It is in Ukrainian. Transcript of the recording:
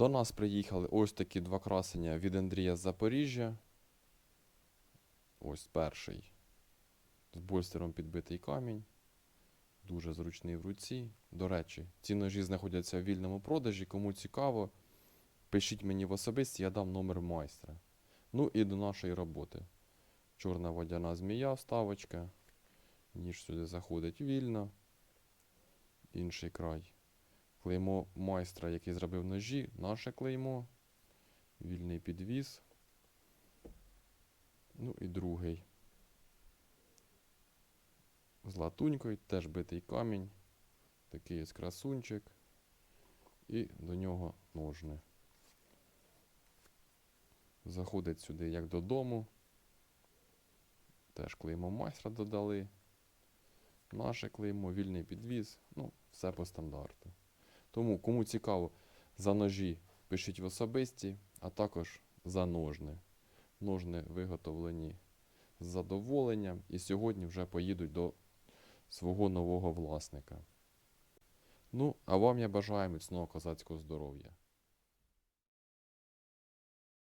До нас приїхали ось такі два красення від Андрія з Запоріжжя. Ось перший. З больстером підбитий камінь. Дуже зручний в руці. До речі, ці ножі знаходяться в вільному продажі. Кому цікаво, пишіть мені в особисті, я дам номер майстра. Ну і до нашої роботи. Чорна водяна змія, вставочка. Ніж сюди заходить вільно. Інший край. Клеймо майстра, який зробив ножі, наше клеймо. Вільний підвіз. Ну і другий. З латунькою, теж битий камінь. Такий ось красунчик. І до нього ножни. Заходить сюди як додому. Теж клеймо майстра додали. Наше клеймо, вільний підвіз. Ну, все по стандарту. Тому, кому цікаво за ножі, пишіть в особисті, а також за ножни. Ножни виготовлені з задоволенням і сьогодні вже поїдуть до свого нового власника. Ну, а вам я бажаю міцного козацького здоров'я.